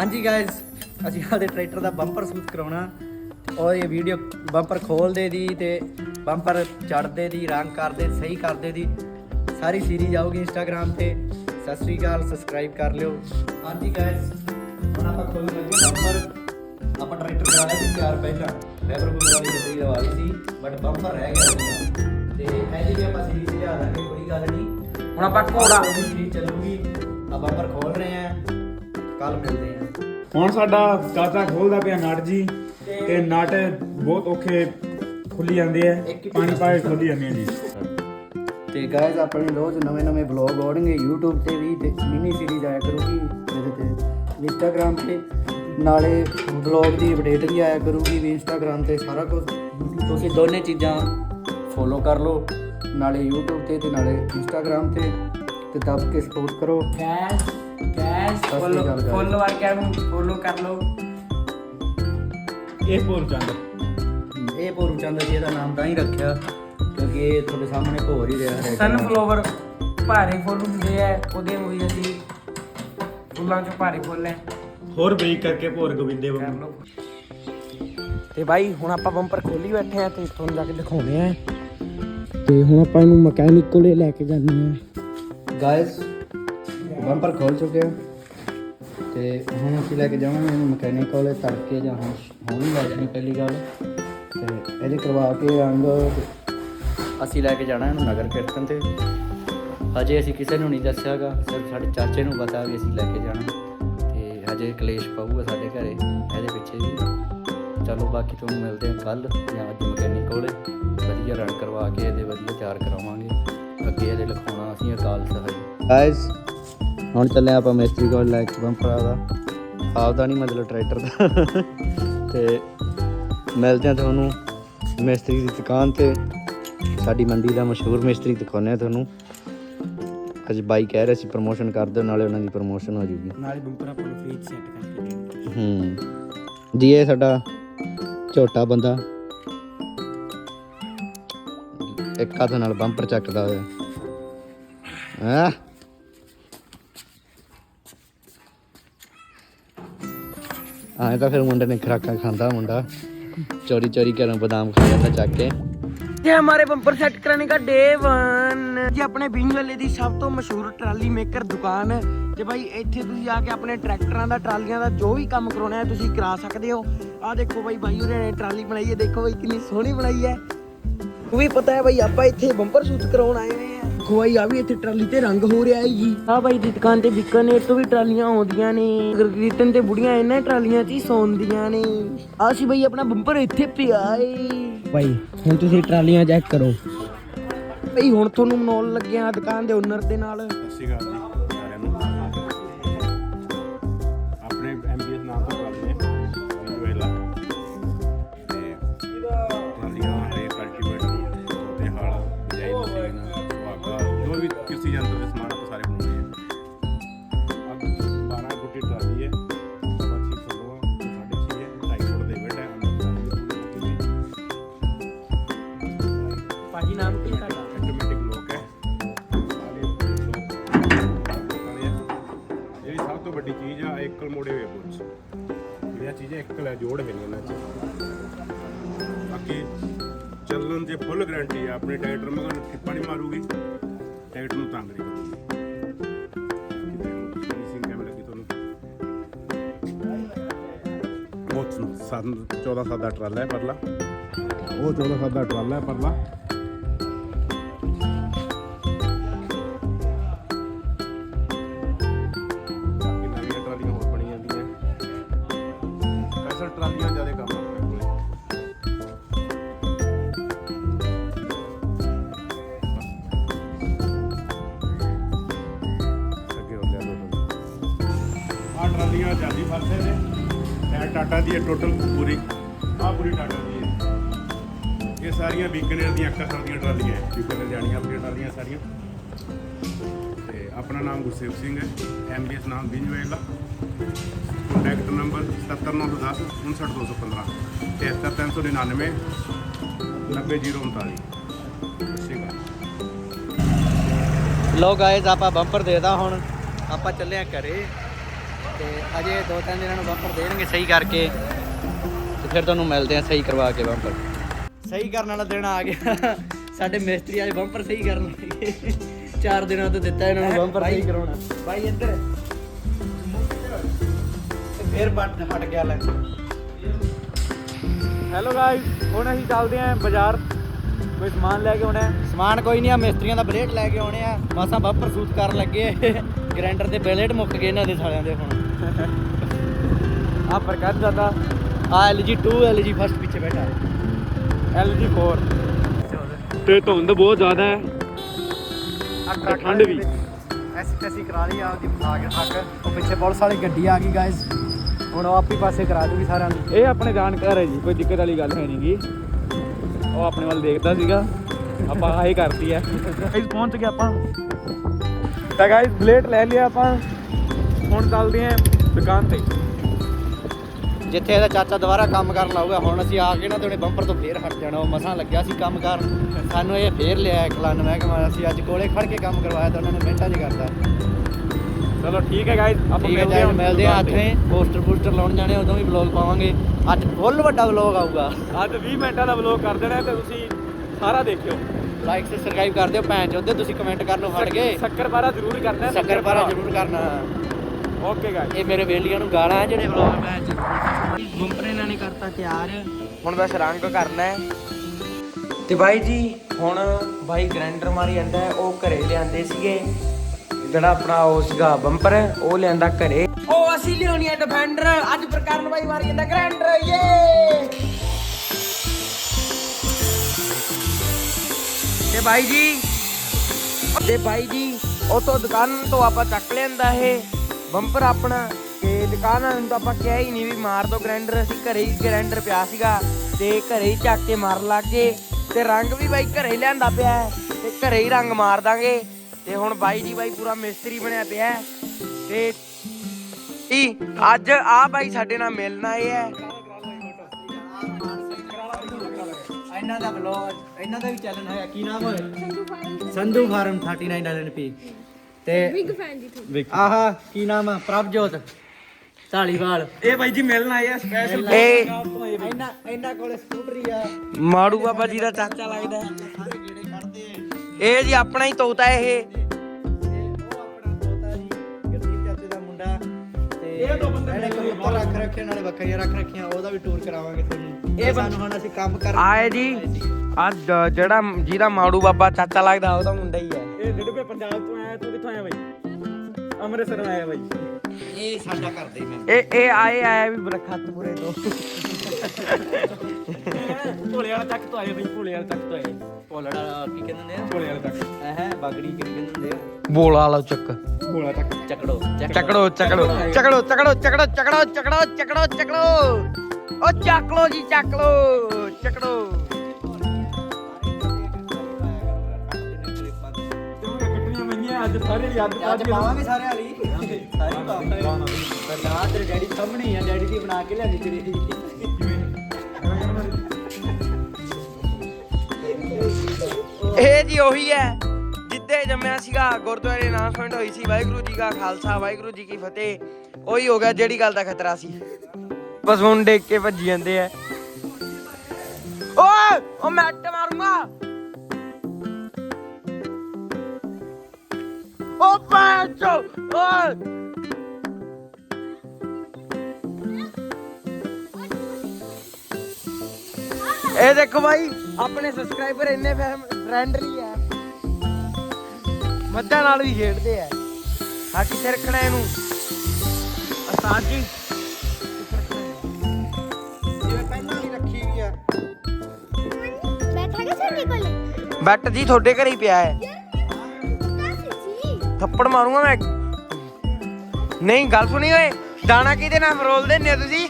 ਹਾਂਜੀ ਗਾਇਜ਼ ਅਸੀਂ ਆਦੇ ਟਰੈਕਟਰ ਦਾ ਬੰਪਰ ਸੂਤ ਕਰਾਉਣਾ। ਔਰ ਇਹ ਵੀਡੀਓ ਬੰਪਰ ਖੋਲਦੇ ਦੀ ਤੇ ਬੰਪਰ ਚੜਦੇ ਦੀ, ਰੰਗ ਕਰਦੇ, ਸਹੀ ਕਰਦੇ ਦੀ। ਸਾਰੀ ਸੀਰੀਜ਼ ਆਊਗੀ ਇੰਸਟਾਗ੍ਰam ਤੇ। ਸਤਿ ਸ੍ਰੀ ਅਕਾਲ ਸਬਸਕ੍ਰਾਈਬ ਕਰ ਲਿਓ। ਹਾਂਜੀ ਗਾਇਜ਼ ਹੁਣ ਆਪਾਂ ਖੋਲਣ ਲੱਗੇ ਬੰਪਰ ਆਪਾਂ ਟਰੈਕਟਰ ਕਰਾ ਲਿਆ ਸੀ ਤਿਆਰ ਪਹਿਲਾਂ। ਡਰਾਈਵਰ ਕੋਲ ਵਾਲੀ ਗੱਡੀ ਲਵਾ ਲਈ ਸੀ ਬਟ ਬੰਪਰ ਰਹਿ ਗਿਆ ਸੀਗਾ। ਤੇ ਇਹਦੀ ਵੀ ਆਪਾਂ ਸੀਰੀਜ਼ ਲਿਆ ਦਾਂਗੇ, ਕੋਈ ਗੱਲ ਨਹੀਂ। ਹੁਣ ਆਪਾਂ ਘੋੜਾ ਦੀ ਸੀਰੀਜ਼ ਚੱਲੂਗੀ। ਆ ਬੰਪਰ ਖੋਲ ਰਹੇ ਆ ਕੱਲ ਮਿਲਦੇ ਆ ਹੁਣ ਸਾਡਾ ਚਾਚਾ ਖੋਲਦਾ ਪਿਆ ਨਟ ਜੀ ਤੇ ਨਟ ਬਹੁਤ ਔਖੇ ਖੁੱਲੀ ਜਾਂਦੇ ਆ ਪਾਣੀ ਪਾ ਕੇ ਖੁੱਲੀ ਜਾਂਦੇ ਆ ਜੀ। ਤੇ ਗਾਇਜ਼ ਆਪਣੇ ਰੋਜ਼ ਨਵੇਂ ਨਵੇਂ ਵਲੌਗ ਆਉਣਗੇ YouTube ਤੇ ਵੀ ਤੇ ਮਿਨੀ ਸੀਰੀਜ਼ ਆਇਆ ਕਰੂਗੀ ਇਹਦੇ ਤੇ Instagram ਤੇ। ਨਾਲੇ ਵਲੌਗ ਦੀ ਅਪਡੇਟ ਵੀ ਆਇਆ ਕਰੂਗੀ ਵੀ Instagram ਤੇ ਸਾਰਾ ਕੁਝ ਤੁਸੀਂ ਦੋਨੇ ਚੀਜ਼ਾਂ ਫੋਲੋ ਕਰ ਲਓ ਨਾਲੇ YouTube ਤੇ ਤੇ ਨਾਲੇ Instagram ਤੇ ਤੇ ਦੱਬ ਕੇ ਸਪੋਰਟ ਕਰੋ। ਗੈਸ ਗੈਸ ਸਤਿ ਫੋਲੋ ਸ਼੍ਰੀ ਅਕਾਲ guys। ਫੋਲੋ ਵਾਲਿਆਂ ਨੂੰ ਫੋਲੋ ਕਰ ਲਓ। ਇਹ ਪੂਰ ਚੰਦ। ਇਹ ਭੋਰੂ ਚੰਦ ਜੀ ਇਹਦਾ ਨਾਮ ਤਾਂ ਹੀ ਰੱਖਿਆ ਕਿਉਂਕਿ ਇਹ ਤੁਹਾਡੇ ਸਾਹਮਣੇ ਭੋਰ ਹੀ ਰਿਹਾ ਹੈ ਸਨਫਲਾਵਰ ਭਾਰੇ ਫੁੱਲ ਹੁੰਦੇ ਆ ਉਹਦੇ ਹੋਈ ਅਸੀਂ ਫੁੱਲਾਂ ਚੋਂ ਭਾਰੇ ਫੁੱਲ ਹੈ ਹੋਰ ਬਰੀਕ ਕਰਕੇ ਭੋਰ ਗੋਬਿੰਦੇ ਕਰ ਵਾਂਗੂ ਲਓ। ਤੇ ਬਾਈ ਹੁਣ ਆਪਾਂ ਬੰਪਰ ਖੋਲੀ ਬੈਠੇ ਆ ਤੇ ਤੁਹਾਨੂੰ ਜਾ ਕੇ ਦਿਖਾਉਣੇ ਆ। ਤੇ ਹੁਣ ਆਪਾਂ ਇਹਨੂੰ ਮਕੈਨਿਕ ਕੋਲੇ ਲੈ ਕੇ ਜਾਂਦੇ ਆ। ਗਾਇਸ ਬੰਪਰ ਖੋਲ ਚੁੱਕੇ ਆ। ਤੇ ਹੁਣ ਅਸੀਂ ਲੈ ਕੇ ਜਾਵਾਂਗੇ ਇਹਨੂੰ ਮਕੈਨਿਕ ਕੋਲੇ ਤੜਕੇ ਜਾਂ ਹੁਣ ਹੁਣ ਹੀ ਲੈ ਜਾਣੀ ਪਹਿਲੀ ਗੱਲ। ਤੇ ਇਹਦੇ ਕਰਵਾ ਕੇ ਅੰਗ ਅਸੀਂ ਲੈ ਕੇ ਜਾਣਾ ਇਹਨੂੰ ਨਗਰ ਕੀਰਤਨ ਤੇ। ਹਜੇ ਅਸੀਂ ਕਿਸੇ ਨੂੰ ਨਹੀਂ ਦੱਸਿਆਗਾ, ਸਿਰਫ ਸਾਡੇ ਚਾਚੇ ਨੂੰ ਪਤਾ ਵੀ ਅਸੀਂ ਲੈ ਕੇ ਜਾਣਾ। ਤੇ ਹਜੇ ਕਲੇਸ਼ ਪਊਗਾ ਸਾਡੇ ਘਰੇ, ਇਹਦੇ ਪਿੱਛੇ ਵੀ। ਚਲੋ ਬਾਕੀ ਤੁਹਾਨੂੰ ਮਿਲਦੇ ਹਾਂ ਕੱਲ ਜਾਂ ਅੱਜ ਮਕੈਨਿਕ ਕੋਲੇ ਵਧੀਆ ਰਨ ਕਰਵਾ ਕੇ ਇਹਦੇ ਵਧੀਆ ਤਿਆਰ ਕਰਾਵਾਂਗੇ। ਅੱਗੇ ਇਹਦੇ ਲਿਖਾਉਣਾ ਅਸੀਂ ਅਕਾਲ ਸਹਾਈ ਗਾਇਸ ਹੁਣ ਚੱਲੇ ਆਪਾਂ ਮਿਸਤਰੀ ਕੋਲ ਲੈ ਕੇ ਬੰਪਰਾ ਦਾ। ਆਪਦਾ ਨਹੀਂ ਮਤਲਬ ਟਰੈਕਟਰ ਦਾ। ਤੇ ਮਿਲਦੇ ਆ ਤੁਹਾਨੂੰ ਮਿਸਤਰੀ ਦੀ ਦੁਕਾਨ ਤੇ। ਸਾਡੀ ਮੰਡੀ ਦਾ ਮਸ਼ਹੂਰ ਮਿਸਤਰੀ ਦਿਖਾਉਂਦੇ ਆ ਤੁਹਾਨੂੰ। ਅੱਜ ਬਾਈ ਕਹਿ ਰਿਹਾ ਸੀ ਪ੍ਰਮੋਸ਼ਨ ਕਰ ਦਿਓ ਨਾਲੇ ਉਹਨਾਂ ਦੀ ਪ੍ਰਮੋਸ਼ਨ ਹੋ ਜੂਗੀ। ਨਾਲੇ ਬੰਪਰ ਆਪਾਂ ਨੂੰ ਫ੍ਰੀ ਸੈੱਟ ਕਰਕੇ ਹੂੰ। ਜੀ ਇਹ ਸਾਡਾ ਝੋਟਾ ਬੰਦਾ। ਇੱਕ ਹੱਥ ਨਾਲ ਬੰਪਰ ਚੱਕਦਾ ਹੋਇਆ। ਹਾਂ? ਆਏ ਤਾਂ ਫਿਰ ਮੁੰਡੇ ਨੇ ਖਰਾਕਾਂ ਖਾਂਦਾ ਮੁੰਡਾ ਚੋਰੀ ਚੋਰੀ ਘਰੋਂ ਬਦਾਮ ਖਾ ਜਾਂਦਾ ਚੱਕ ਕੇ ये हमारे बम्पर सेट कराने का डे वन ਜੀ ਆਪਣੇ ਬਿੰਗ ਵਾਲੇ ਦੀ ਸਭ ਤੋਂ ਮਸ਼ਹੂਰ ਟਰਾਲੀ ਮੇਕਰ ਦੁਕਾਨ ਹੈ ਤੇ ਭਾਈ ਇੱਥੇ ਤੁਸੀਂ ਆ ਕੇ ਆਪਣੇ ਟਰੈਕਟਰਾਂ ਦਾ ਟਰਾਲੀਆਂ ਦਾ ਜੋ ਵੀ ਕੰਮ ਕਰਾਉਣਾ ਹੈ ਤੁਸੀਂ ਕਰਾ ਸਕਦੇ ਹੋ ਆ ਦੇਖੋ ਭਾਈ ਭਾਈ ਉਹਨੇ ਨੇ ਟਰਾਲੀ ਬਣਾਈ ਹੈ ਦੇਖੋ ਭਾਈ ਕਿੰਨੀ ਸੋਹਣੀ ਬਣਾਈ ਹੈ ਉਹ ਵੀ ਪਤਾ ਹੈ ਭਾਈ ਆਪਾਂ ਇੱਥੇ ਬੰਪਰ ਸੂਟ ਕਰਾਉਣ ਆਏ ਹੋਏ ਆ ਦੇਖੋ ਭਾਈ ਆ ਵੀ ਇੱਥੇ ਟਰਾਲੀ ਤੇ ਰੰਗ ਹੋ ਰਿਹਾ ਹੈ ਜੀ। ਆ ਭਾਈ ਦੀ ਦੁਕਾਨ ਤੇ ਬੀਕਾਨੇਰ ਤੋਂ ਵੀ ਟਰਾਲੀਆਂ ਆਉਂਦੀਆਂ ਨੇ। ਗਰਗਰੀਤਨ ਤੇ ਬੁੜੀਆਂ ਇਹਨਾਂ ਟਰਾਲੀਆਂ 'ਚ ਹੀ ਸੌਂਦੀਆਂ ਨੇ। ਆ ਸੀ ਭਾਈ ਆਪਣਾ ਬੰਪਰ ਇੱਥੇ ਪਿਆ ਏ। ਭਾਈ ਹੁਣ ਤੁਸੀਂ ਟਰਾਲੀਆਂ ਚੈੱਕ ਕਰੋ। ਭਾਈ ਹੁਣ ਤੁਹਾਨੂੰ ਮਨੋਲ ਲੱਗਿਆ ਦੁਕਾਨ ਦੇ ਓਨਰ ਦੇ ਨਾਲ। ਸਤਿ ਸ਼੍ਰੀ ਅਕਾਲ ਜੀ। ਜੋੜ ਹੈ ਨਹੀਂ ਇਹਨਾਂ ਚ। ਬਾਕੀ ਚੱਲਣ ਦੀ ਫੁੱਲ ਗਾਰੰਟੀ ਆ, ਆਪਣੇ ਟਰੈਕਟਰ ਮਗਰ ਠਿੱਪਾ ਨਹੀਂ ਮਾਰੂਗੀ। ਟਰੈਕਟਰ ਨੂੰ ਤੰਗ ਨਹੀਂ ਕਰੂਗੀ। ਬਹੁਤ 14 ਸਾਲ ਦਾ ਟਰਾਲਾ ਹੈ ਪਰਲਾ। ਉਹ 14 ਸਾਲ ਦਾ ਟਰਾਲਾ ਹੈ ਪਰਲਾ। ਆ ਟਰਾਲੀਆਂ ਫਰਸੇ ਨੇ। ਇਹ ਟਾਟਾ ਦੀ ਹੈ ਟੋਟਲ ਪੂਰੀ। ਆ ਪੂਰੀ ਟਾਟਾ ਦੀ ਹੈ। ਇਹ ਸਾਰੀਆਂ ਬੀਕਾਨੇਰ ਦੀਆਂ ਅੱਖਾਂ ਦੀਆਂ ਟਰਾਲੀਆਂ ਹੈ। ਬੀਕਾਨੇਰ ਜਾਣੀਆਂ ਆਪਣੀਆਂ ਟਰਾਲੀਆਂ ਸਾਰੀਆਂ। ਤੇ ਆਪਣਾ ਨਾਮ ਗੁਰਸੇਵ ਸਿੰਘ ਹੈ। ਐਮਬੀਐਸ ਨਾਮ ਬਿੰਜਵੇਲਾ ਕੰਟੈਕਟ ਨੰਬਰ 70910 59215 73399 90039 ਲੋ ਗਾਇਜ਼ ਆਪਾਂ ਬੰਪਰ ਦੇਦਾ ਹੁਣ। ਆਪਾਂ ਚੱਲੇ ਆ ਘਰੇ। ਤੇ ਅਜੇ ਦੋ ਤਿੰਨ ਦਿਨਾਂ ਨੂੰ ਬੰਪਰ ਦੇਣਗੇ ਸਹੀ ਕਰਕੇ। ਤੇ ਫਿਰ ਤੁਹਾਨੂੰ ਮਿਲਦੇ ਆ ਸਹੀ ਕਰਵਾ ਕੇ ਬੰਪਰ ਸਹੀ ਕਰਨ ਵਾਲਾ ਦਿਨ ਆ ਗਿਆ। ਸਾਡੇ ਮਿਸਤਰੀ ਅੱਜ ਬੰਪਰ ਸਹੀ ਕਰਨ ਲੱਗੇ ਚਾਰ ਦਿਨਾਂ ਤੋਂ ਦਿੱਤਾ ਇਹਨਾਂ ਨੂੰ ਬੰਪਰ ਸਹੀ ਕਰਾਉਣਾ। ਬਾਈ ਇੱਧਰ। ਤੇ ਫਿਰ ਬੱਟ ਹਟ ਗਿਆ ਲੈ। ਹੈਲੋ ਗਾਇਸ ਹੁਣ ਅਸੀਂ ਚੱਲਦੇ ਆਂ ਬਾਜ਼ਾਰ। ਕੋਈ ਸਮਾਨ ਲੈ ਕੇ ਆਉਣਾ ਹੈ? ਸਮਾਨ ਕੋਈ ਨਹੀਂ ਆ ਮਿਸਤਰੀਆਂ ਦਾ ਬਲੇਡ ਲੈ ਕੇ ਆਉਣੇ ਆ। ਮਸਾਂ ਬੰਪਰ ਸੂਤ ਕਰਨ ਲੱਗੇ ਗ੍ਰਾਈਂਡਰ ਦੇ ਬਲੇਡ ਮੁੱਕ ਗਏ ਇਹਨਾਂ ਦੇ ਸਾਲਿਆਂ ਦੇ ਹੁਣ। ਆ ਪ੍ਰਕਾਸ਼ ਦਾਦਾ ਆ LG 2 LG ਫਸਟ ਪਿੱਛੇ ਬੈਠਾ ਹੈ। LG 4 ਤੇ ਧੁੰਦ ਬਹੁਤ ਜ਼ਿਆਦਾ ਹੈ। ਤੇ ਠੰਡ ਵੀ। ਐਸੀ ਤੈਸੀ ਕਰਾ ਲਈ ਆ ਕੇ ਥੱਕ ਉਹ ਪਿੱਛੇ ਪੁਲਿਸ ਵਾਲੀ ਗੱਡੀ ਆ ਗਈ ਗਾਇਸ ਹੁਣ ਉਹ ਆਪੀ ਪਾਸੇ ਕਰਾ ਦੂਗੀ ਸਾਰਿਆਂ ਨੂੰ ਇਹ ਆਪਣੇ ਜਾਣਕਾਰ ਹੈ ਜੀ ਕੋਈ ਦਿੱਕਤ ਵਾਲੀ ਗੱਲ ਹੈ ਨਹੀਂਗੀ ਉਹ ਆਪਣੇ ਵੱਲ ਦੇਖਦਾ ਸੀਗਾ। ਆਪਾਂ ਆਹੀ ਕਰਤੀ ਹੈ ਗਾਇਸ ਪਹੁੰਚ ਗਏ ਆਪਾਂ। ਤਾਂ ਗਾਇਸ ਬਲੇਟ ਲੈ ਲਿਆ ਆਪਾਂ। ਹੁਣ ਚੱਲਦੇ ਆਂ ਦੁਕਾਨ ਤੇ। ਜਿੱਥੇ ਇਹਦਾ ਚਾਚਾ ਦੁਬਾਰਾ ਕੰਮ ਕਰਨ ਲਾਊਗਾ ਹੁਣ ਅਸੀਂ ਆ ਕੇ ਨਾ ਤੇ ਉਹਨੇ ਬੰਪਰ ਤੋਂ ਫੇਰ ਹਟ ਜਾਣਾ। ਉਹ ਮਸਾਂ ਲੱਗਿਆ ਸੀ ਕੰਮ ਕਰਨ। ਸਾਨੂੰ ਇਹ ਫੇਰ ਲਿਆ ਕਲਨ ਮਹਿਕਮਾ। ਅਸੀਂ ਅੱਜ ਕੋਲੇ ਖੜ ਕੇ ਕੰਮ ਕਰਵਾਇਆ ਤਾਂ ਉਹਨਾਂ ਨੇ ਮਿੰਟਾਂ 'ਚ ਕਰਤਾ। ਚਲੋ ਠੀਕ ਹੈ ਗਾਇਸ ਆਪਾਂ ਹੈ ਮਿਲਦੇ ਹਾਂ ਮਿਲਦੇ ਆ ਦੁਕਾਨ ਤੇ। ਆਥੇ ਪੋਸਟਰ ਪੋਸਟਰ ਲਾਉਣ ਜਾਣੇ ਉਦੋਂ ਵੀ ਵਲੌਗ ਪਾਵਾਂਗੇ। ਅੱਜ ਫੁੱਲ ਵੱਡਾ ਵਲੌਗ ਆਊਗਾ। ਅੱਜ 20 ਮਿੰਟਾਂ ਦਾ ਵਲੌਗ ਕਰ ਦੇਣਾ ਤੇ ਤੁਸੀਂ ਸਾਰਾ ਦੇਖਿਓ। ਲਾਈਕ ਤੇ ਸਬਸਕ੍ਰਾਈਬ ਕਰ ਦਿਓ ਭੈਣ ਚੋਦੇ ਤੁਸੀਂ ਕਮੈਂਟ ਕਰਨ ਨੂੰ ਹਟ ਗਏ ਸ਼ੱਕਰ ਬਾਰਾ ਜ਼ਰੂਰ ਕਰਨਾ ਹੈ, ਸ਼ੱਕਰ ਪਾਰਾ ਜ਼ਰੂਰ ਕਰਨਾ ਓਕੇ ਗਾਇਸ ਇਹ ਮੇਰੇ ਬੇਲੀਆਂ ਨੂੰ ਗਾਲਾਂ ਆ ਜਿਹੜੇ ਵਲੌਗ ਭੈਣ ਚ ਬੰਪਰ ਇਹਨਾਂ ਨੇ ਕਰਤਾ ਤਿਆਰ। ਹੁਣ ਬਸ ਰੰਗ ਕਰਨਾ ਹੈ। ਤੇ ਬਾਈ ਜੀ ਹੁਣ ਬਾਈ ਗ੍ਰਾਈਂਡਰ ਮਾਰੀ ਜਾਂਦਾ ਹੈ ਉਹ ਘਰੇ ਲਿਆਂਦੇ ਸੀਗੇ। ਜਿਹੜਾ ਆਪਣਾ ਉਹ ਸੀਗਾ ਬੰਪਰ, ਉਹ ਲਿਆਂਦਾ ਘਰੇ। ਉਹ ਅਸੀਂ ਲਿਆਉਣੀ ਹੈ ਡਿਫੈਂਡਰ ਅੱਜ ਪ੍ਰਕਾਰਨ ਬਾਈ ਮਾਰੀ ਜਾਂਦਾ ਗ੍ਰਾਈਂਡਰ ਯੇ ਤੇ ਬਾਈ ਜੀ, ਤੇ ਬਾਈ ਜੀ ਉਹ ਦੁਕਾਨ ਤੋਂ ਆਪਾਂ ਚੱਕ ਲਿਆਂਦਾ ਇਹ ਬੰਪਰ ਆਪਣਾ। ਤੇ ਦੁਕਾਨ ਵਾਲਿਆਂ ਨੂੰ ਤਾਂ ਆਪਾਂ ਕਿਹਾ ਹੀ ਨਹੀਂ ਵੀ ਮਾਰ ਦੋ ਗ੍ਰੈਂਡਰ ਅਸੀਂ ਘਰੇ ਹੀ ਗ੍ਰਾਈਂਡਰ ਪਿਆ ਸੀਗਾ। ਤੇ ਘਰੇ ਹੀ ਚੱਕ ਕੇ ਮਾਰਨ ਲੱਗ ਗਏ। ਤੇ ਰੰਗ ਵੀ ਬਾਈ ਘਰੇ ਲਿਆਂਦਾ ਪਿਆ ਤੇ ਘਰੇ ਹੀ ਰੰਗ ਮਾਰ ਦਾਂਗੇ। ਤੇ ਹੁਣ ਬਾਈ ਜੀ ਬਾਈ ਪੂਰਾ ਮਿਸਤਰੀ ਬਣਿਆ ਪਿਆ ਹੈ। ਤੇ ਈ ਅੱਜ ਆ ਬਾਈ ਸਾਡੇ ਨਾਲ ਮਿਲਣ ਆਏ ਹੈ। ਇਹਨਾਂ ਦਾ ਵਲੌਗ ਇਹਨਾਂ ਦਾ ਵੀ ਚੈਨਲ ਹੋਇਆ ਕੀ ਨਾਮ ਹੋਇਆ ਸੰਧੂ ਫਾਰਮ 39 LNP ਤੇ ਬਿਗ ਫੈਨ ਜੀ ਤੁਹਾਡੀ ਆਹਾ ਕੀ ਨਾਮ ਆ? ਪ੍ਰਭਜੋਤ। ਢਾਲੀਵਾਲ ਇਹ ਬਾਈ ਜੀ ਮਿਲਣ ਆਏ ਆ ਸਪੈਸ਼ਲ ਇਹ ਇਹਨਾਂ ਇਹਨਾਂ ਕੋਲੇ ਸਕੂਟਰੀ ਆ। ਮਾੜੂ ਬਾਬਾ ਜੀ ਦਾ ਚਾਚਾ ਲੱਗਦਾ ਇਹ ਜੀ ਆਪਣਾ ਹੀ ਤੋਤਾ ਇਹ। ਤੇ ਉਹ ਆਪਣਾ ਦੋਤਾ ਜੀ ਗੁਰਦੀਪ ਚਾਚੇ ਦਾ ਮੁੰਡਾ। ਤੇ ਇਹ ਦੋ ਬੰਦੇ ਇਹਨੇ ਕਬੂਤਰ ਰੱਖ ਰੱਖੇ ਨਾਲੇ ਬੱਕਰੀਆਂ ਰੱਖ ਰੱਖੀਆਂ ਉਹਦਾ ਵੀ ਟੂਰ ਕਰਾਵਾਂਗੇ ਤੁਹਾਨੂੰ। ਇਹ ਇਹ ਸਾਨੂੰ ਹੁਣ ਅਸੀਂ ਕੰਮ ਕਰ ਆਏ ਜੀ। ਆ ਜਿਹੜਾ ਜਿਹਦਾ ਮਾੜੂ ਬਾਬਾ ਚਾਚਾ ਲੱਗਦਾ ਉਹਦਾ ਮੁੰਡਾ ਹੀ ਹੈ। ਇਹ ਪੰਜਾਬ ਤੋਂ ਆਇਆ ਤੂੰ ਕਿੱਥੋਂ ਆਇਆ ਬਾਈ? ਅੰਮ੍ਰਿਤਸਰ ਆਇਆ ਬਾਈ। ਇਹ ਸਾਡਾ ਕਰਦੇ ਮੈਂ ਇਹ ਇਹ ਆਏ ਆਇਆ ਵੀ ਬਰਖਤਪੁਰੇ ਤੋਂ ਭੋਲੇ ਵਾਲਾ ਚੱਕ ਤੋਂ ਆਇਆ ਬਾਈ ਭੋਲੇ ਵਾਲਾ ਚੱਕ ਤੋਂ ਆਇਆ ਭੋਲੜਾ। ਕੀ ਕਹਿੰਦੇ ਨੇ ਭੋਲੇ ਵਾਲਾ ਚੱਕ ਇਹ ਬਾਗੜੀ ਕੀ ਕਹਿੰਦੇ ਹੁੰਦੇ ਆ? ਬੋਲਾ ਲਾ ਚੱਕ। ਭੋਲਾ ਚੱਕ ਚੱਕੜੋ ਚੱਕੜੋ। ਚੱਕੜੋ ਚੱਕੜੋ ਚੱਕੜੋ ਚੱਕੜੋ ਚੱਕੜੋ ਚੱਕੜੋ ਚੱਕੜੋ ਚੱਕੜੋ ਉਹ ਚੱਕ ਲੋ ਜੀ ਚੱਕ ਲੋ ਚੱਕੜੋ। ਅੱਜ ਸਾਰੇ ਯਾਦ ਪਾ ਅੱਜ ਪਾਵਾਂਗੇ ਸਾਰੇ ਵਾਲੀ ਸਾਰੀ ਪਾਵਾਂਗੇ। ਪਰ ਨਾ ਤੇਰੇ ਡੈਡੀ ਸਾਹਮਣੇ ਹੀ ਆ ਡੈਡੀ ਦੀ ਬਣਾ ਕੇ ਲਿਆਂਦੀ ਤੇਰੀ ਇਹ ਜੀ ਉਹੀ ਹੈ ਜਿੱਦੇ ਜੰਮਿਆ ਸੀਗਾ ਗੁਰਦੁਆਰੇ ਅਨਾਉਂਸਮੈਂਟ ਹੋਈ ਸੀ ਵਾਹਿਗੁਰੂ ਜੀ ਕਾ ਖਾਲਸਾ ਵਾਹਿਗੁਰੂ ਜੀ ਕੀ ਫਤਿਹ। ਉਹੀ ਹੋ ਗਿਆ ਜਿਹੜੀ ਗੱਲ ਦਾ ਖਤਰਾ ਸੀ। ਬਸ ਹੁਣ ਦੇਖ ਕੇ ਭੱਜੀ ਜਾਂਦੇ ਆ। ਓਏ ਉਹ ਮੈਂ ਅੱਟ ਮਾਰੂੰਗਾ। ਪੈਚੋ ਓਏ ਇਹ ਦੇਖੋ ਭਾਈ ਆਪਣੇ ਸਬਸਕ੍ਰਾਈਬਰ ਇੰਨੇ ਫਰੈਂਡਲੀ ਆ ਮੱਝਾਂ ਨਾਲ ਵੀ ਖੇਡਦੇ ਆ ਆ ਕਿੱਥੇ ਰੱਖਣਾ ਇਹਨੂੰ ਉਸਤਾਦ ਜੀ ਜਿਵੇਂ ਪਹਿਲਾਂ ਹੀ ਰੱਖੀ ਵੀ ਆ ਬੈਠਾ ਕੇ ਸਾਡੇ ਕੋਲ ਬੈਟ ਜੀ ਤੁਹਾਡੇ ਘਰੇ ਹੀ ਪਿਆ ਹੈ ਥੱਪੜ ਮਾਰੂੰਗਾ ਮੈਂ। ਨਹੀਂ, ਗੱਲ ਸੁਣੀ ਓਏ। ਦਾਣਾ ਕਿਹਦੇ ਨਾਲ ਫਰੋਲ ਦਿੰਦੇ ਹੋ ਤੁਸੀਂ?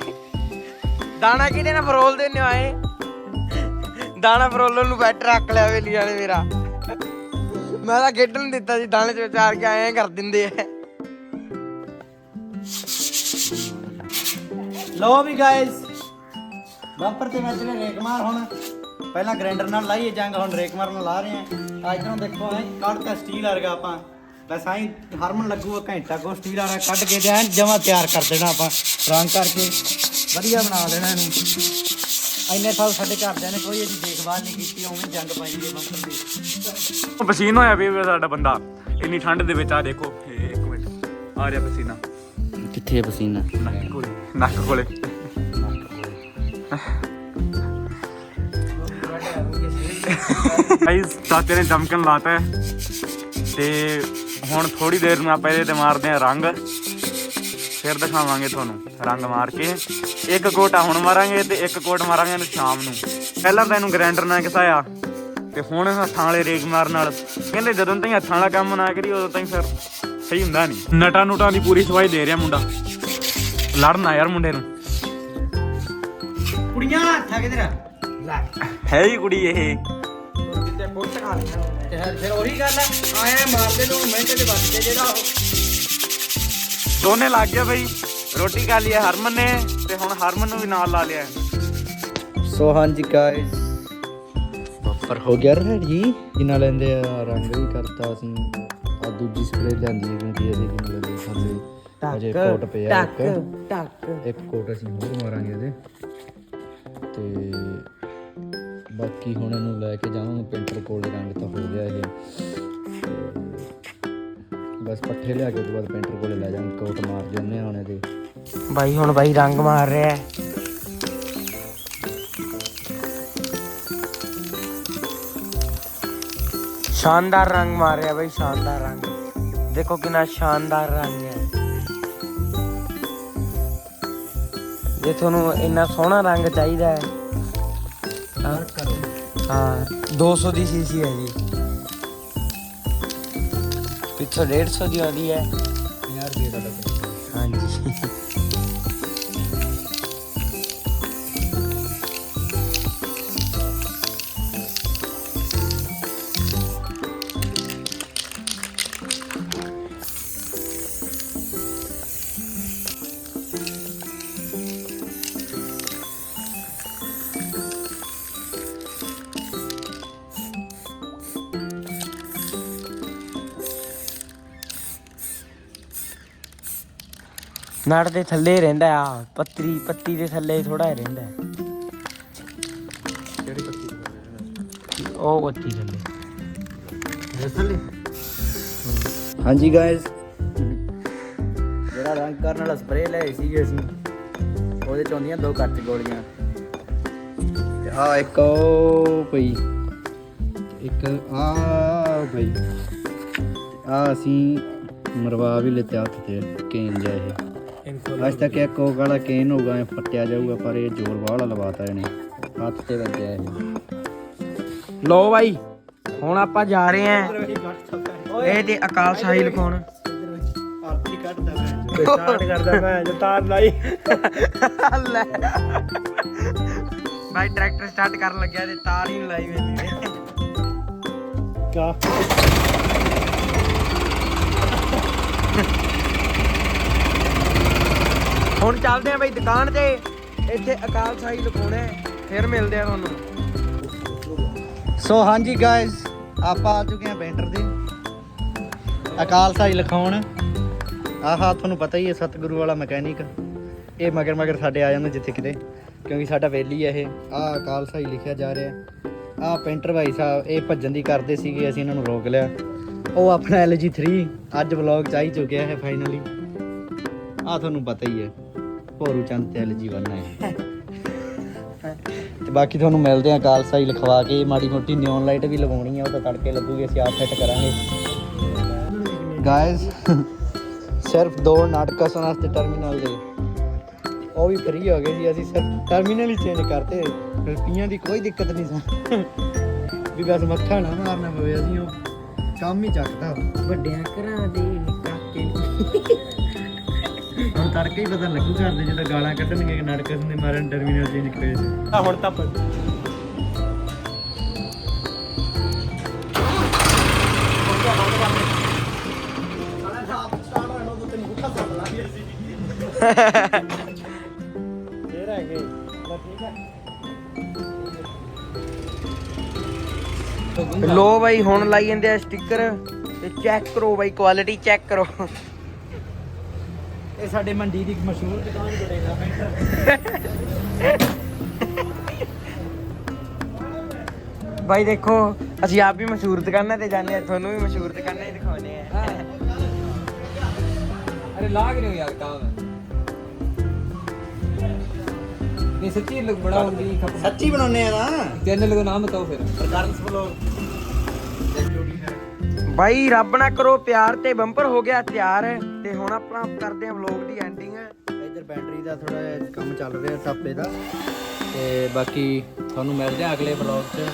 ਦਾਣਾ ਕਿਹਦੇ ਨਾਲ ਫਰੋਲ ਦਿੰਦੇ ਹੋ ਆਏ? ਦਾਣਾ ਫਰੋਲਣ ਨੂੰ ਬੈਟ ਰੱਖ ਲਿਆ ਵੇਲੀ ਵਾਲੇ ਮੇਰਾ। ਮੈਂ ਤਾਂ ਖੇਡਣ ਨੀ ਦਿੱਤਾ ਸੀ ਦਾਣੇ ਚ ਵਿਚਾਰ ਕੇ ਐਂ ਕਰ ਦਿੰਦੇ ਐ ਲੋ ਵੀ ਗਾਇਸ ਬੰਪਰ ਤੇ ਮੈਂ ਤੇਰੇ ਰੇਕ ਮਾਰ ਹੁਣ। ਪਹਿਲਾਂ ਗ੍ਰਾਈਂਡਰ ਨਾਲ ਲਾਈਏ ਜੰਗ, ਹੁਣ ਰੇਕ ਮਾਰ ਨਾਲ ਲਾ ਰਹੇ ਆ। ਅੱਜ ਨੂੰ ਦੇਖੋ ਐ, ਕੱਢਤਾ ਸਟੀਲ ਵਰਗਾ ਆਪਾਂ। ਬਸ ਆਈ ਹਰਮਨ ਲੱਗੂਗਾ ਘੰਟਾ ਕੋ ਸਟੀਲ ਵਾਲਾ ਕੱਢ ਕੇ ਜਾਂ ਜਮਾ ਤਿਆਰ ਕਰ ਦੇਣਾ ਆਪਾਂ ਰੰਗ ਕਰਕੇ। ਵਧੀਆ ਬਣਾ ਦੇਣਾ ਇਹਨੂੰ। ਇੰਨੇ ਸਾਲ ਸਾਡੇ ਘਰਦਿਆਂ ਨੇ ਕੋਈ ਇਹਦੀ ਦੇਖਭਾਲ ਨਹੀਂ ਕੀਤੀ ਉਵੇਂ ਜੰਗ ਪਾਈ ਗਈ ਬੰਦ ਦੀ ਪਸੀਨ ਹੋਇਆ ਵੀ ਸਾਡਾ ਬੰਦਾ। ਇੰਨੀ ਠੰਡ ਦੇ ਵਿੱਚ ਆ ਦੇਖੋ। ਇੱਕ ਮਿੰਟ। ਆ ਰਿਹਾ ਪਸੀਨਾ। ਕਿੱਥੇ ਪਸੀਨਾ? ਨੱਕ ਕੋਲੇ ਨੱਕ ਕੋਲੇ। ਗਾਇਸ ਚਾਚੇ ਨੇ ਜਮਕਨ ਲਾਤਾ ਹੈ। ਤੇ ਹੁਣ ਥੋੜੀ ਦੇਰ ਨੂੰ ਆਪਾਂ ਇਹਦੇ ਤੇ ਮਾਰਦੇ ਆ ਰੰਗ। ਫਿਰ ਦਿਖਾਵਾਂਗੇ ਤੁਹਾਨੂੰ ਰੰਗ ਮਾਰ ਕੇ। ਇੱਕ ਕੋਟਾ ਹੁਣ ਮਾਰਾਂਗੇ ਤੇ ਇੱਕ ਕੋਟ ਮਾਰਾਂਗੇ ਇਹਨੂੰ ਸ਼ਾਮ ਨੂੰ। ਪਹਿਲਾਂ ਤਾਂ ਇਹਨੂੰ ਗ੍ਰਾਈਂਡਰ ਨਾਲ ਘਸਾਇਆ। ਤੇ ਹੁਣ ਹੱਥਾਂ ਵਾਲੇ ਰੇਗ ਮਾਰਨ ਨਾਲ। ਕਹਿੰਦੇ ਜਦੋਂ ਤਾਈਂ ਹੱਥਾਂ ਵਾਲਾ ਕੰਮ ਨਾ ਕਰੀ ਉਦੋਂ ਤਾਈਂ ਫਿਰ ਸਹੀ ਹੁੰਦਾ ਨਹੀਂ। ਨਟਾਂ ਨੂਟਾਂ ਦੀ ਪੂਰੀ ਸਵਾਈ ਦੇ ਰਿਹਾ ਮੁੰਡਾ। ਲੜਨਾ ਯਾਰ ਮੁੰਡੇ ਨੂੰ। ਕੁੜੀਆਂ ਹੱਥਾਂ ਕਿਧਰ ਲੈ। ਹੈ ਹੀ ਕੁੜੀ ਇਹ। ਖਾ ਲਿਆ ਤੇ ਫਿਰ ਉਹੀ ਗੱਲ ਹੈ ਆਇਆ ਮਾਰਦੇ ਨੂੰ ਮਿੰਟ ਦੇ ਬਚ ਕੇ ਜਿਹੜਾ ਉਹ ਦੋਨੇ ਲੱਗ ਗਿਆ ਬਈ। ਰੋਟੀ ਖਾ ਲਈ ਹੈ ਹਰਮਨ ਨੇ ਤੇ ਹੁਣ ਹਰਮਨ ਨੂੰ ਵੀ ਨਾਲ ਲਾ ਲਿਆ। ਹੈ। ਸੋ ਹਾਂਜੀ ਗਾਇਸ ਬੱਪਰ ਹੋ ਗਿਆ ਰੈਡੀ ਇਹਨਾਂ ਲੈਂਦੇ ਆ? ਰੰਗ ਵੀ ਕਰਤਾ ਅਸੀਂ। ਆ ਦੂਜੀ ਸਪਰੇ ਲਿਆਂਦੀ ਹੈ ਕਿਉਂਕਿ ਇਹਦੇ ਕੀ ਮਿਲਦੇ ਥੱਲੇ ਅਜੇ ਕੋਟ ਪਿਆ ਇੱਕ। ਟੱਕ। ਇੱਕ ਕੋਟ ਅਸੀਂ ਹੋਰ ਮਾਰਾਂਗੇ ਇਹਦੇ। ਤੇ ਬਾਕੀ ਹੁਣ ਇਹਨੂੰ ਲੈ ਕੇ ਜਾਵਾਂਗੇ ਪੇਂਟਰ ਕੋਲ ਰੰਗ ਤਾਂ ਹੋ ਗਿਆ ਇਹ। ਬਸ ਪੱਠੇ ਲਿਆ ਕੇ ਉਸ ਬਾਅਦ ਪੇਂਟਰ ਕੋਲੇ ਲੈ ਜਾਵਾਂਗੇ, ਕੋਟ ਮਾਰ ਜੰਨੇ ਆ ਹੁਣ ਬਾਈ ਹੁਣ ਬਾਈ ਰੰਗ ਮਾਰ ਰਿਹਾ ਹੈ। ਸ਼ਾਨਦਾਰ ਰੰਗ ਮਾਰ ਰਿਹਾ ਬਾਈ, ਸ਼ਾਨਦਾਰ ਰੰਗ। ਦੇਖੋ ਕਿੰਨਾ ਸ਼ਾਨਦਾਰ ਰੰਗ ਹੈ। ਜੇ ਤੁਹਾਨੂੰ ਇੰਨਾ ਸੋਹਣਾ ਰੰਗ ਚਾਹੀਦਾ ਹੈ ਹਾਂ 200 ਦੀ ਸੀਸੀ ਹੈ ਜੀ। ਪਿੱਛੋਂ 150 ਦੀ ਆਉਂਦੀ ਹੈ। 50 ਰੁਪਏ ਦਾ ਹਾਂਜੀ। ਨੜ ਦੇ ਥੱਲੇ ਹੀ ਰਹਿੰਦਾ ਆ ਪੱਤਰੀ ਪੱਤੀ ਦੇ ਥੱਲੇ ਥੋੜਾ ਹੀ ਰਹਿੰਦਾ। ਹੈ। ਕਿਹੜੀ ਪੱਤੀ ਉਹ ਪੱਤੀ ਥੱਲੇ। ਹਾਂਜੀ ਗਾਇਸ ਜਿਹੜਾ ਰੰਗ ਕਰਨ ਵਾਲਾ ਸਪਰੇ ਲਿਆਏ ਸੀਗੇ ਅਸੀਂ ਉਹਦੇ ਚ ਆਉਂਦੀਆਂ ਦੋ ਕੱਚ ਗੋਲੀਆਂ। ਤੇ ਆ ਇੱਕ ਉਹ ਪਈ। ਇੱਕ ਆ ਪਈ। ਆ ਅਸੀਂ ਮਰਵਾ ਵੀ ਲਿੱਤੇ ਹੱਥ ਤੇ ਕੇਨ ਇਹ। ਅੱਜ ਤੱਕ ਇੱਕ ਉਹ ਵਾਲਾ ਕੇਨ ਹੋਊਗਾ ਇਹ ਫੱਟਿਆ ਜਾਊਗਾ ਪਰ ਇਹ ਜ਼ੋਰ ਵਾਲਾ ਲਵਾਤਾ ਇਹਨੇ। ਹੱਥ ਤੇ ਵੱਜਿਆ ਇਹ। ਲੋ ਬਾਈ ਹੁਣ ਆਪਾਂ ਜਾ ਰਹੇ ਆਂ ਇਹ ਤੇ ਅਕਾਲ ਸ਼ਾਹੀ ਲਿਖਾਉਣ ਆਰਤੀ ਕੱਢਦਾ ਮੈਂ ਸਟਾਰਟ ਕਰਦਾ ਮੈਂ ਜੇ ਤਾਰ ਲਾਈ। ਲੈ। ਬਾਈ ਟਰੈਕਟਰ ਸਟਾਰਟ ਕਰਨ ਲੱਗਿਆ ਤੇ ਤਾਰ ਹੀ ਲਾਈ ਨੇ ਕਾ? ਹੁਣ ਚੱਲਦੇ ਆਂ ਬਾਈ ਦੁਕਾਨ ਤੇ। ਇੱਥੇ ਅਕਾਲ ਸਾਈ ਲਿਖਾਉਣਾ ਹੈ। ਫਿਰ ਮਿਲਦੇ ਆ ਤੁਹਾਨੂੰ। ਸੋ ਹਾਂਜੀ ਗਾਇਸ ਆਪਾਂ ਆ ਚੁੱਕੇ ਹਾਂ ਬੈਂਟਰ ਦੇ। ਅਕਾਲ ਸਾਈ ਲਿਖਾਉਣ ਆਹਾ ਤੁਹਾਨੂੰ ਪਤਾ ਹੀ ਹੈ, ਸਤਿਗੁਰੂ ਵਾਲਾ ਮਕੈਨਿਕ। ਇਹ ਮਗਰ ਮਗਰ ਸਾਡੇ ਆ ਜਾਂਦੇ ਜਿੱਥੇ ਕਿਤੇ। ਕਿਉਂਕਿ ਸਾਡਾ ਵੇਲੀ ਹੈ ਇਹ। ਆ ਅਕਾਲ ਸਾਈ ਲਿਖਿਆ ਜਾ ਰਿਹਾ। ਆ ਪੇਂਟਰ ਭਾਈ ਸਾਹਿਬ, ਇਹ ਭੱਜਣ ਦੀ ਕਰਦੇ ਸੀਗੇ, ਅਸੀਂ ਇਹਨਾਂ ਨੂੰ ਰੋਕ ਲਿਆ। ਉਹ ਆਪਣਾ LG 3 ਅੱਜ ਵਲੌਗ ਚ ਆ ਚੁੱਕਿਆ ਹੈ ਫਾਈਨਲੀ ਆ ਤੁਹਾਨੂੰ ਪਤਾ ਹੀ ਹੈ। ਭੋਰੂ ਚੰਦ ਤੇ LG ਵਨ ਹੈ। ਤੇ ਬਾਕੀ ਤੁਹਾਨੂੰ ਮਿਲਦੇ ਆ ਕਾਲਸਾ ਹੀ ਲਿਖਵਾ ਕੇ, ਮਾੜੀ ਮੋਟੀ ਨਿਓਨ ਲਾਈਟ ਵੀ ਲਗਾਉਣੀ ਆ, ਉਹ ਤਾਂ ਤੜਕੇ ਲੱਗੂਗੀ, ਅਸੀਂ ਆਪ ਫਿੱਟ ਕਰਾਂਗੇ। ਗਾਇਸ ਸਿਰਫ ਦੋ ਨਾਟਕਾਂ ਕਸਣ ਵਾਸਤੇ ਟਰਮੀਨਲ ਦੇ। ਉਹ ਵੀ ਫ੍ਰੀ ਹੋ ਗਏ ਜੀ ਅਸੀਂ ਸਿਰਫ ਟਰਮੀਨਲ ਹੀ ਚੇਂਜ ਕਰਤੇ। ਰੁਪਈਆਂ ਦੀ ਕੋਈ ਦਿੱਕਤ ਨਹੀਂ ਸੀ। ਵੀ ਬਸ ਮੱਥਾ ਨਾ ਮਾਰਨਾ ਪਵੇ, ਅਸੀਂ ਉਹ ਕੰਮ ਹੀ ਚੱਕਦਾ ਵੱਡਿਆਂ ਘਰਾਂ ਦੇ ਕਾਕੇ ਹੁਣ ਤੜਕੇ ਹੀ ਪਤਾ ਲੱਗੂ ਕਰਦੇ ਜਦੋਂ ਗਾਲਾਂ ਕੱਢਣਗੇ ਨਾਟਕ ਦੇ ਮਾਰਨ ਟਰਮੀਨਲ ਚੇਂਜ ਕਰੇ ਆ ਹੁਣ ਤਾਂ ਲੋ ਬਾਈ ਹੁਣ ਲਾਈ ਜਾਂਦੇ ਆ ਸਟicker ਤੇ ਚੈੱਕ ਕਰੋ ਬਾਈ ਕੁਆਲਿਟੀ ਚੈੱਕ ਕਰੋ। ਇਹ ਸਾਡੇ ਮੰਡੀ ਦੀ ਮਸ਼ਹੂਰ ਦੁਕਾਨ ਜੁੜੇਗਾ। ਬਾਈ ਦੇਖੋ ਅਸੀਂ ਆਪ ਵੀ ਮਸ਼ਹੂਰ ਦੁਕਾਨਾਂ ਤੇ ਜਾਂਦੇ ਆ ਤੁਹਾਨੂੰ ਵੀ ਮਸ਼ਹੂਰ ਦੁਕਾਨਾਂ ਹੀ ਦਿਖਾਉਣੇ ਆ ਅਰੇ ਲਾਗ ਨਹੀਂ ਯਾਰ ਕਾਹ ਨਹੀਂ ਸੱਚੀ ਲੋਕ ਬੜਾ ਹੁੰਦੀ ਸੱਚੀ ਬਣਾਉਨੇ ਆ ਨਾ। ਚੈਨਲ ਦਾ ਨਾਮ ਬਤਾਓ ਫਿਰ। ਪ੍ਰਕਾਰਸ ਬਲੌਗ ਬਾਈ ਰੱਬ ਨਾ ਕਰੋ ਪਿਆਰ ਤੇ ਬੰਪਰ ਹੋ ਗਿਆ ਤਿਆਰ। ਤੇ ਹੁਣ ਆਪਣਾ ਕਰਦੇ ਆ ਵਲੌਗ ਦੀ ਐਂਡਿੰਗ ਇੱਧਰ ਬੈਟਰੀ ਦਾ ਥੋੜਾ ਜਿਹਾ ਕੰਮ ਚੱਲ ਰਿਹਾ ਟਾਪੇ ਦਾ। ਤੇ ਬਾਕੀ ਤੁਹਾਨੂੰ ਮਿਲਦੇ ਆ ਅਗਲੇ ਵਲੌਗ 'ਚ।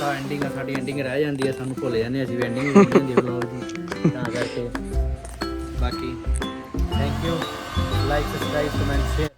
ਤਾਂ ਐਂਡਿੰਗ ਆ, ਸਾਡੀ ਐਂਡਿੰਗ ਰਹਿ ਜਾਂਦੀ ਹੈ ਸਾਨੂੰ ਭੁੱਲ ਜਾਂਦੇ ਹਾਂ ਅਸੀਂ ਵੀ ਐਂਡਿੰਗ ਵੀ ਹੁੰਦੀ ਵਲੌਗ ਦੀ। ਤਾਂ ਕਰਕੇ ਬਾਕੀ thank you like subscribe comment share